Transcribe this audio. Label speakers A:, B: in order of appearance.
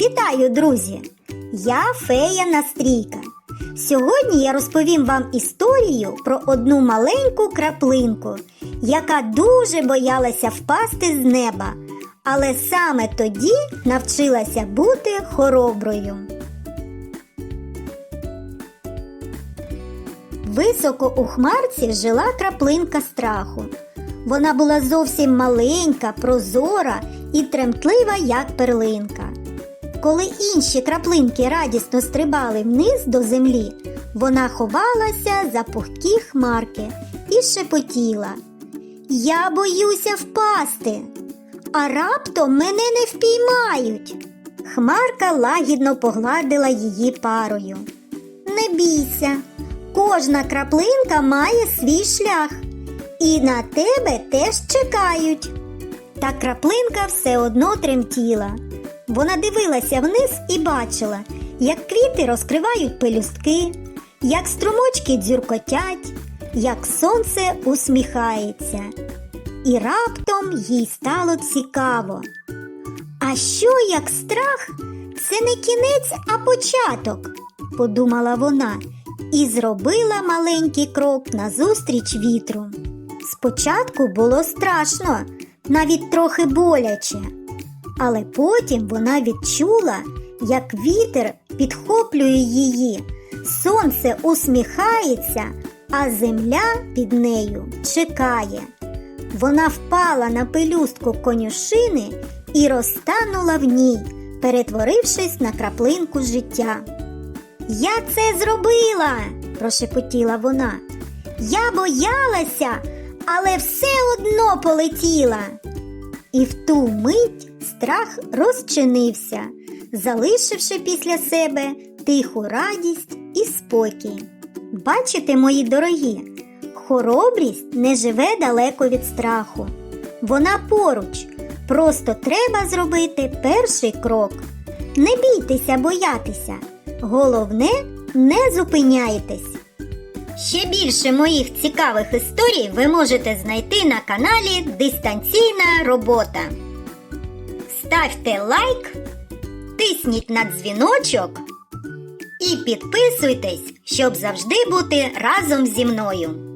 A: Вітаю, друзі! Я фея Настрійка. Сьогодні я розповім вам історію про одну маленьку краплинку, яка дуже боялася впасти з неба, але саме тоді навчилася бути хороброю. Високо у хмарці жила краплинка страху. Вона була зовсім маленька, прозора і тремтлива, як перлинка. Коли інші краплинки радісно стрибали вниз до землі, вона ховалася за пухкі хмарки і шепотіла. Я боюся впасти, а раптом мене не впіймають. Хмарка лагідно погладила її парою. Не бійся, кожна краплинка має свій шлях, і на тебе теж чекають. Та краплинка все одно тремтіла. Вона дивилася вниз і бачила, як квіти розкривають пелюстки, як струмочки дзюркотять, як сонце усміхається. І раптом їй стало цікаво. А що як страх це не кінець, а початок, подумала вона і зробила маленький крок назустріч вітру. Спочатку було страшно, навіть трохи боляче, але потім вона відчула, як вітер підхоплює її, сонце усміхається, а земля під нею чекає. Вона впала на пелюстку конюшини і розтанула в ній, перетворившись на краплинку життя. Я це зробила, прошепотіла вона. Я боялася, але все одно полетіла. І в ту мить страх розчинився, залишивши після себе тиху радість і спокій. Бачите, мої дорогі, хоробрість не живе далеко від страху. Вона поруч, просто треба зробити перший крок. Не бійтеся боятися, головне не зупиняйтесь. Ще більше моїх цікавих історій ви можете знайти на каналі Дистанційна робота. Ставте лайк, тисніть на дзвіночок і підписуйтесь, щоб завжди бути разом зі мною.